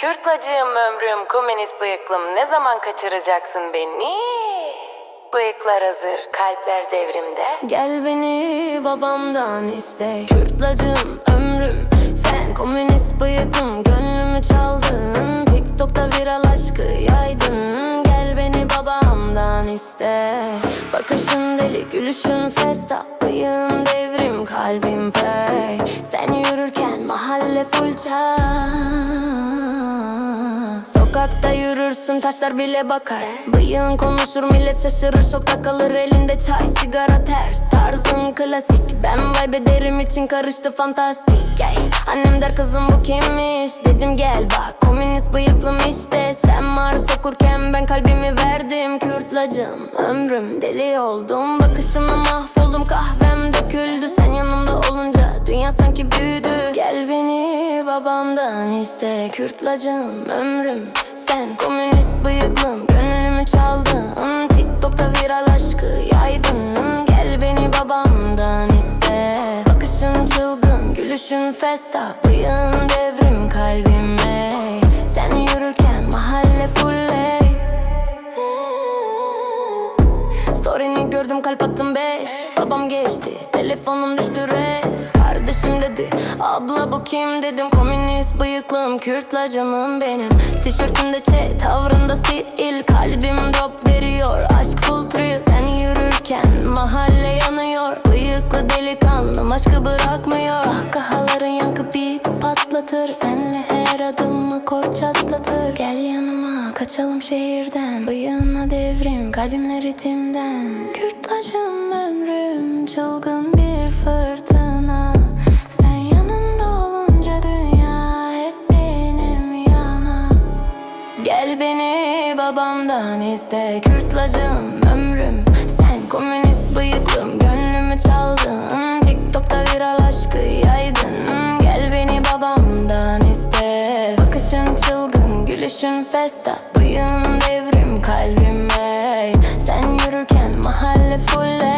Kürtlacığım ömrüm, komünist bıyıklım. Ne zaman kaçıracaksın beni? Bıyıklar hazır, kalpler devrimde. Gel beni babamdan iste. Kürtlacım ömrüm Sen komünist bıyıkım Gönlümü çaldın TikTok'ta viral aşkı yaydın. Gel beni babamdan iste. Bakışın deli gülüşün festa. Bıyığın devrim kalbim pey Sen yürürken mahalle full çay Yürürsün taşlar bile bakar. Bıyığın konuşur millet şaşırır şokta kalır elinde çay sigara ters. Tarzın klasik ben vibe ederim için karıştı fantastik. Ey, Annem der kızım bu kimmiş? Dedim gel bak Komünist bıyıklım işte. Sen Mars okurken ben kalbimi verdim Kürtlacım ömrüm deli oldum Bakışına mahvoldum babamdan iste Kürtlacım ömrüm. Sen komünist bıyıklım Gönlümü çaldın. TikTok'ta viral aşkı yaydın Gel beni babamdan iste. Bakışın çılgın Gülüşün festa. Bıyığın devrim kalbime. Sen yürürken mahalle full Story'ni gördüm kalp attım beş Babam geçti telefonum düştü res. Kardeşim dedi abla bu kim? Dedim Komünist bıyıklım Kürtlacımım benim. Tişörtünde çe tavrında stil Kalbim drop veriyor. Aşk full thrill Sen yürürken mahalle yanıyor. Bıyıklı delikanlım aşkı bırakmıyor. Kahkahaların yankı beat patlatır Senle her adım akor çatlatır. Gel yanıma kaçalım şehirden. Bıyığına devrim kalbimle ritimden. Kürtlacım ömrüm çılgın bir fırtına. Sen yanımda olunca dünya hep benim yana. Gel beni babamdan iste Kürtlacım ömrüm. Sen komünist bıyıklım Gönlümü çaldın. TikTok'ta viral aşkı yaydın. Gel beni babamdan iste. Bakışın çılgın Gülüşün festa. Bıyığın devrim kalbime. Sen yürürken mahalle full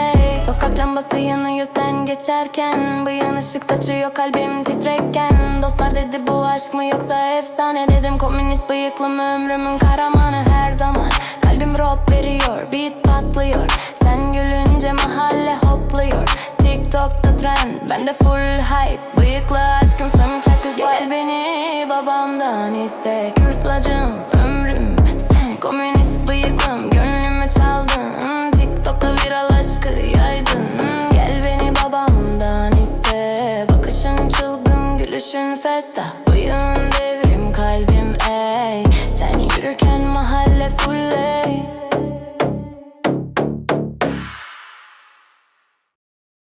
lambası yanıyor sen geçerken. Bıyığın ışık saçıyor kalbim titrekken. Dostlar dedi bu aşk mı yoksa efsane dedim. Komünist bıyıklım ömrümün kahramanı her zaman. Kalbim rock veriyor beat patlıyor. Sen gülünce mahalle hopluyor. TikTok'ta trend bende full hype. Bıyıklı aşkım sen herkes Gel beni babamdan iste. Kürtlacım ömrüm Sen. Komünist bıyıklım Gönlümü çaldın gülüşün festa. Bıyığın devrim kalbim ey. Sen yürürken mahalle full ey